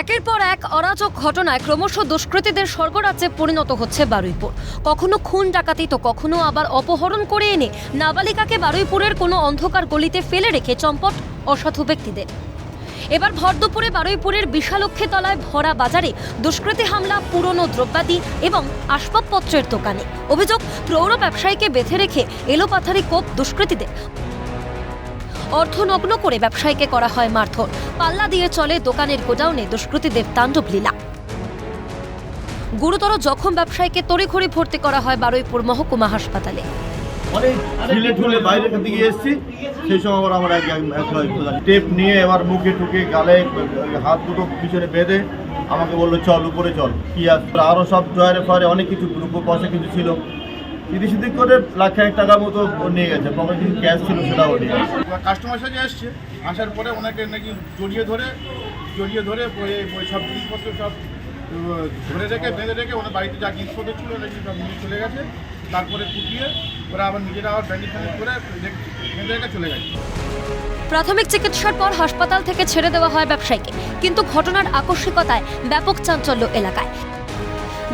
একের পর এক অরাজক ঘটনায় ক্রমশ দুষ্কৃতীদের স্বর্গরাজ্যে পরিণত হচ্ছে বারুইপুর। কখনো খুন ডাকাতি, তো কখনো আবার অপহরণ করে এনে নাবালিকাকে বারুইপুরের কোনো অন্ধকার গলিতে ফেলে রেখে চম্পট অসাধু ব্যক্তিদের। এবার ভর দুপুরে বারুইপুরের বিশালক্ষী তলায় ভরা বাজারে দুষ্কৃতী হামলা, পুরনো দ্রব্যাদি এবং আসবাবপত্রের দোকানে। অভিযোগ, প্রৌঢ় ব্যবসায়ীকে বেঁধে রেখে এলোপাথারি কোপ দুষ্কৃতীদের। অর্থনগ্ন করে ব্যবসায়ীকে করা হয় মারধর। পাল্লা দিয়ে চলে দোকানের গোডাউনে দুষ্কৃতীদের তাণ্ডব লীলা। গুরুতর জখম ব্যবসায়ীকে তড়িঘড়ি ভর্তি করা হয় বারুইপুর মহকুমা হাসপাতালে। ঢিলে ঠুলে বাইরে থেকে এসেছি। সেই আবার আমার টেপ নিয়ে এবার মুখে টুকে গালে, হাত দুটো পিছনে বেঁধে আমাকে বলল, চল, উপরে চল। কি আর আরও সব ডয়ারে ফায়ারে অনেক কিছু গ্রুপ পয়সা কিছু ছিল। সিদি সিদি করে লাখ এক টাকা মতো নিয়ে গেছে। পকেটে কিছু ক্যাশ ছিল সেটাও নিয়ে গেছে। কাস্টমার সাথে আসছে আসার পরে ওনাকে নাকি জড়িয়ে ধরে জড়িয়ে ধরে ওই- সব জিনিসপত্র সব ধরে রেখে বেঁধে রেখে ওনার বাড়িতে যা জিনিসপত্র ছিল নাকি সব নিয়ে চলে গেছে। তারপরে কুটিয়ে ওরা আবার নিজেরা আবার ব্যান্ডেজ ফ্যান্ডেজ করে বেঁধে রেখে চলে গেছে। প্রাথমিক চিকিৎসার পর হাসপাতাল থেকে ছেড়ে দেওয়া হয় ব্যবসায়ীকে। কিন্তু ঘটনার আকস্মিকতায় ব্যাপক চাঞ্চল্য এলাকায়।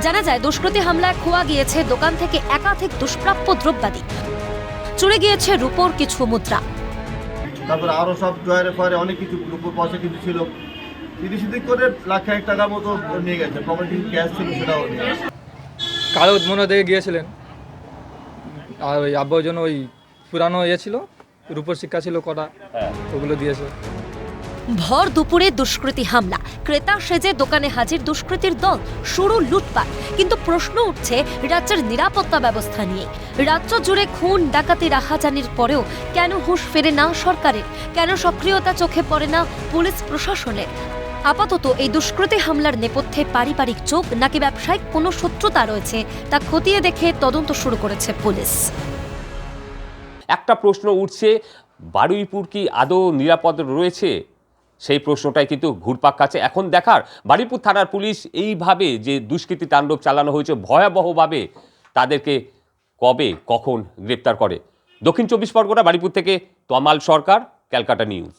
জানা যায় দুষ্কৃতী হামলায় খোয়া গিয়েছে দোকান থেকে একাধিক দুষ্প্রাপ্য দ্রব্যাদি। চুরি গিয়েছে রূপোর কিছু মুদ্রা। তারপরে আরও সব ডয়ারে ফায়ারে অনেক কিছু গ্রুপ পয়সা কিছু ছিল। সিদি সিদি করে লাখ এক টাকা মতো নিয়ে গেছে। পকেটে ক্যাশ ছিল সেটাও নিয়ে গেছে। কালো মনে দিয়ে গিয়েছিলেন। আর ওই আব্বার জন্য ওই পুরানো ইয়ে ছিল রূপর শিক্ষা ছিল কটা ওগুলো দিয়েছে। ভর দুপুরে দুষ্কৃতী হামলা। ক্রেতা সেজে দোকানে হাজির দুষ্কৃতীর দল, শুরু লুটপাট। কিন্তু প্রশ্ন উঠছে রাজ্যের নিরাপত্তা ব্যবস্থা নিয়ে। রাজ্য জুড়ে খুন, ডাকাতি, রাহাজানির পরেও কেন হুঁশ ফেরে না সরকারের? কেন সক্রিয়তা চোখে পড়ে না পুলিশ প্রশাসনের? আপাতত এই দুষ্কৃতী হামলার নেপথ্যে পারিবারিক চোখ নাকি ব্যবসায়িক কোনো শত্রুতা রয়েছে, তা খতিয়ে দেখে তদন্ত শুরু করেছে পুলিশ। একটা প্রশ্ন উঠছে, বারুইপুর কি আদৌ নিরাপদ রয়েছে? সেই প্রশ্নটাই কিন্তু ঘুরপাক কাছে এখন দেখার, বারিপুর থানার পুলিশ এইভাবে যে দুষ্কৃতি তাণ্ডব চালানো হয়েছে, ভয়াবহভাবে তাদেরকে কবে, কখন গ্রেপ্তার করে? দক্ষিণ চব্বিশ পরগনা, বারিপুর থেকে তমাল সরকার, ক্যালকাটা নিউজ।